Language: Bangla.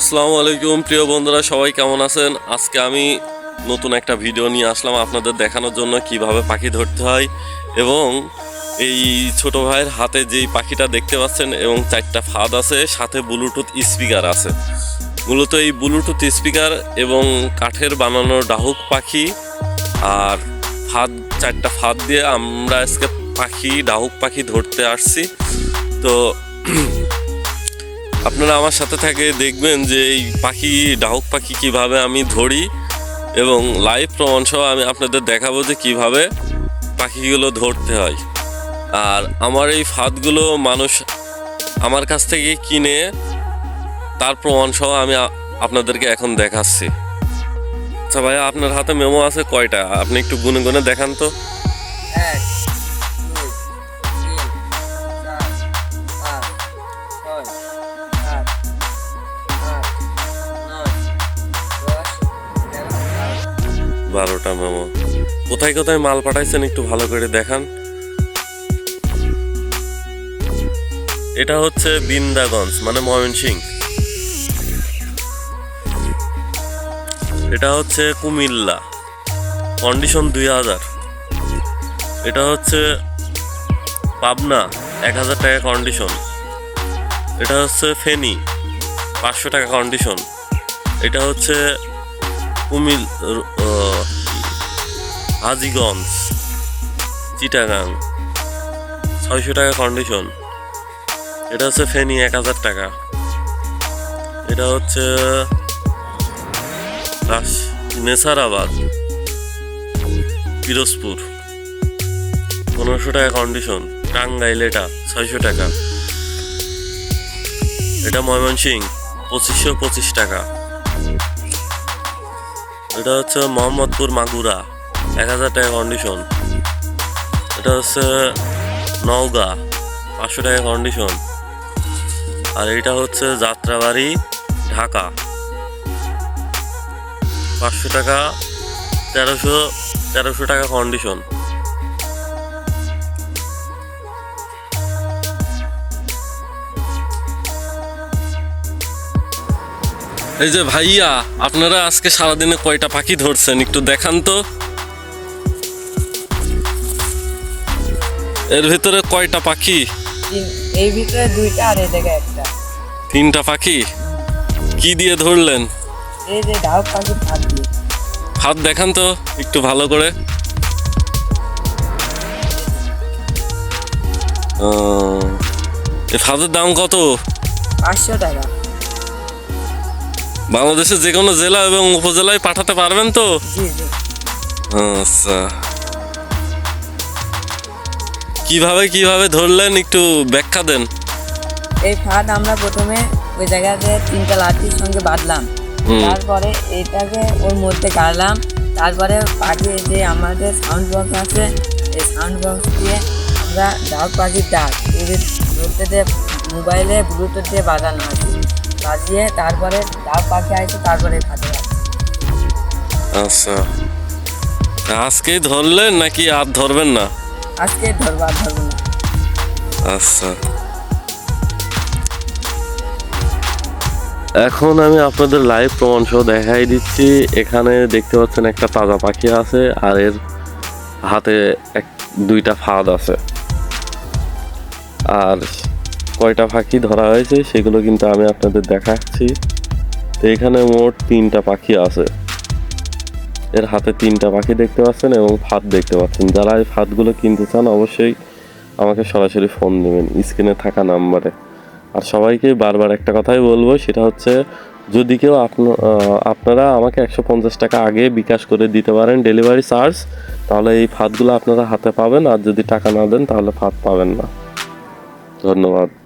আসসালামু আলাইকুম, প্রিয় বন্ধুরা, সবাই কেমন আছেন? আজকে আমি নতুন একটা ভিডিও নিয়ে আসলাম আপনাদের দেখানোর জন্য কীভাবে পাখি ধরতে হয় এবং এই ছোট ভাইয়ের হাতে যেই পাখিটা দেখতে পাচ্ছেন এবং চারটা ফাঁদ আছে, সাথে ব্লুটুথ স্পিকার আছে। মূলত এই ব্লুটুথ স্পিকার এবং কাঠের বানানো ডাহুক পাখি আর ফাঁদ, চারটা ফাঁদ দিয়ে আমরা আজকে পাখি, ডাহুক পাখি ধরতে আসছি। তো আপনারা আমার সাথে থাকে দেখবেন যে এই পাখি ডাহুক পাখি কীভাবে আমি ধরি এবং লাইভ প্রমাণ সহ আমি আপনাদের দেখাবো যে কীভাবে পাখিগুলো ধরতে হয়। আর আমার এই ফাঁদগুলো মানুষ আমার কাছ থেকে কিনে তার প্রমাণ সহ আমি আপনাদেরকে এখন দেখাচ্ছি। আচ্ছা ভাইয়া, আপনার হাতে মেমো আছে কয়টা? আপনি একটু গুনে গুনে দেখান তো। বারোটা, মেমো। কোথায় কোথায় মাল পাঠাইছেন একটু ভালো করে দেখান। এটা হচ্ছে বিন্দাগঞ্জ মানে ময়মনসিং এটা হচ্ছে কুমিল্লা কন্ডিশন দুই হাজার। এটা হচ্ছে পাবনা, এক হাজার টাকা কন্ডিশন এটা হচ্ছে ফেনি, পাঁচশো টাকা কন্ডিশন এটা হচ্ছে কুমিল হাজিগঞ্জ, চিটাগাং, ছয়শো টাকা কন্ডিশন এটা হচ্ছে ফেনি, এক হাজার টাকা। এটা হচ্ছে নেসারাবাদ, পিরোজপুর। পনেরোশো টাকা কন্ডিশন টাঙ্গাইল এটা, ছয়শো টাকা। এটা ময়মনসিং পঁচিশশো পঁচিশ টাকা। এটা হচ্ছে মোহাম্মদপুর মাগুরা, এক হাজার টাকা কন্ডিশন এটা হচ্ছে নওগা, পাঁচশো টাকা কন্ডিশন আর এটা হচ্ছে যাত্রাবাড়ি, ঢাকা। পাঁচশো টাকা, তেরোশো তেরোশো টাকা কন্ডিশন এই যে ভাইয়া আপনারা আজকে সারাদিনে কয়টা পাখি ধরছেন? একটু দেখান তো। এর ভিতরে কয়টা পাখি? এই ভিতরে দুইটা আর এই জায়গায় একটা। তিনটা পাখি? কি দিয়ে ধরলেন? এই যে ডাব পাখি ভাত দিয়ে। হাত দেখান তো একটু ভালো করে। এ ফাঁদের দাম কত? পাঁচশো টাকা। বাংলাদেশের যে কোনো জেলা এবং উপজেলায় পাঠাতে পারবেন তো? আচ্ছা। কীভাবে কীভাবে ধরলেন? একটু ব্যাখ্যা দেন। এই ফাঁদ আমরা প্রথমে ওই জায়গাতে তিনটা লাঠির সঙ্গে বাঁধলাম। তারপরে এটাকে ওর মধ্যে গাড়লাম। তারপরে পাখি যে আমাদের সাউন্ড বক্স আছে এই সাউন্ড বক্স দিয়ে আমরা ডাক পাখির ডাক এদের ধরতে দিয়ে মোবাইলে ব্লুটুথ দিয়ে বাজানো আছে। বাজিয়ে তারপরে ডাক পাখি আসে তারপরে ফাঁদে আচ্ছা। আজকেই ধরলেন নাকি আর ধরবেন না? আজকে ধরবো আর ধরবো না। আচ্ছা। এখন আমি আপনাদের লাইভ প্রমাণ সহ দেখাই দিচ্ছি। এখানে দেখতে পাচ্ছেন একটা তাজা পাখি আছে আর এর হাতে এক দুইটা ফাঁদ আছে। আর কয়টা পাখি ধরা হয়েছে সেগুলো কিন্তু আমি আপনাদের দেখাচ্ছি। তো এখানে মোট তিনটা পাখি আছে। এর হাতে তিনটা পাখি দেখতে পাচ্ছেন এবং ফাঁদ দেখতে পাচ্ছেন। যারা এই ফাঁদগুলো কিনতে চান অবশ্যই আমাকে সরাসরি ফোন দেবেন স্ক্রিনে থাকা নাম্বারে। আর সবাইকে বারবার একটা কথাই বলব, সেটা হচ্ছে যদি কেউ আপনা- আপনারা আমাকে একশো পঞ্চাশ টাকা আগে বিকাশ করে দিতে পারেন ডেলিভারি চার্জ, তাহলে এই ফাঁদগুলো আপনারা হাতে পাবেন। আর যদি টাকা না দেন, তাহলে ফাঁদ পাবেন না। ধন্যবাদ।